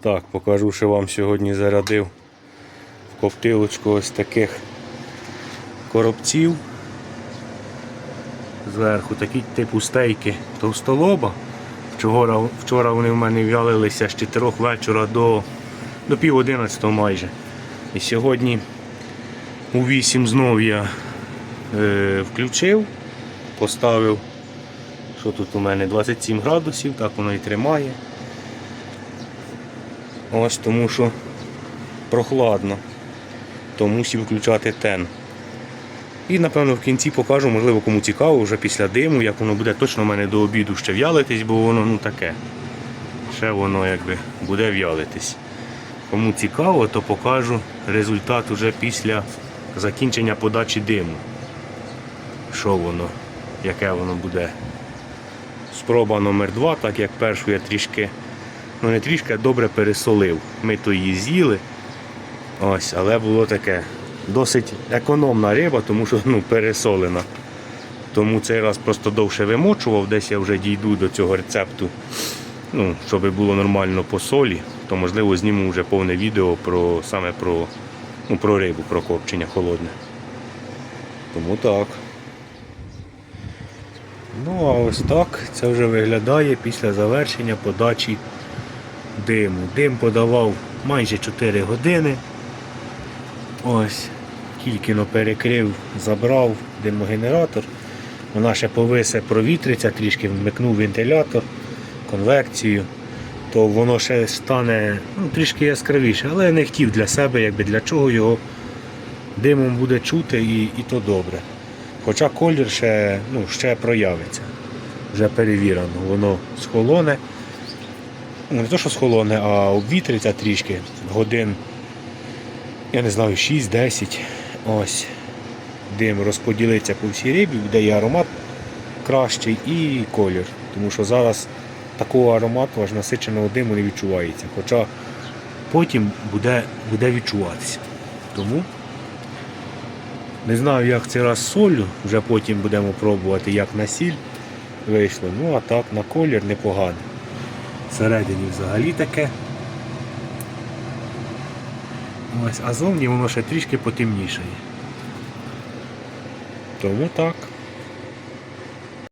Так, покажу, що вам сьогодні зарядив в коптилочку ось таких коробців. Зверху такі типу стейки товстолоба. Вчора, вчора вони в мене в'ялилися з 4 вечора до, до пів 11 майже. І сьогодні у 8 знов я е, включив, поставив, що тут у мене 27 градусів, так воно і тримає. Ось тому що прохладно, то мусив включати тен. І напевно в кінці покажу, можливо, кому цікаво, вже після диму, як воно буде точно в мене до обіду ще в'ялитись, бо воно ну таке. Ще воно якби буде в'ялитись. Кому цікаво, то покажу результат уже після закінчення подачі диму. Що воно, яке воно буде. Спроба номер два, так як першу я трішки, ну не трішки, а добре пересолив. Ми то її з'їли. Ось, але було таке досить економна риба, тому що ну, пересолена. Тому цей раз просто довше вимочував, десь я вже дійду до цього рецепту, ну, щоб було нормально по солі, то можливо зніму вже повне відео про саме про, ну, про рибу, про копчення холодне. Тому так. Ну, а ось так це вже виглядає після завершення подачі диму. Дим подавав майже 4 години. Ось, тільки но перекрив, забрав димогенератор. Вона ще повисе провітриться, трішки вмикнув вентилятор, конвекцію, то воно ще стане ну, трішки яскравіше, але я не хотів для себе, якби для чого його димом буде чути і, і то добре. Хоча колір ще, ну, ще проявиться. Вже перевірено, воно схолоне. Ну, Не то, що схолоне, а обвітриться трішки годин я не знаю, 6-10. Ось. Дим розподілиться по всій рибі, буде і аромат кращий, і колір. Тому що зараз такого аромату аж насиченого диму не відчувається. Хоча потім буде, буде відчуватися. Тому не знаю, як це раз з солью, вже потім будемо пробувати, як на сіль вийшло. Ну а так на колір непоганий. Всередині взагалі таке. Ось, а зовні воно ще трішки потемніше. Тому так.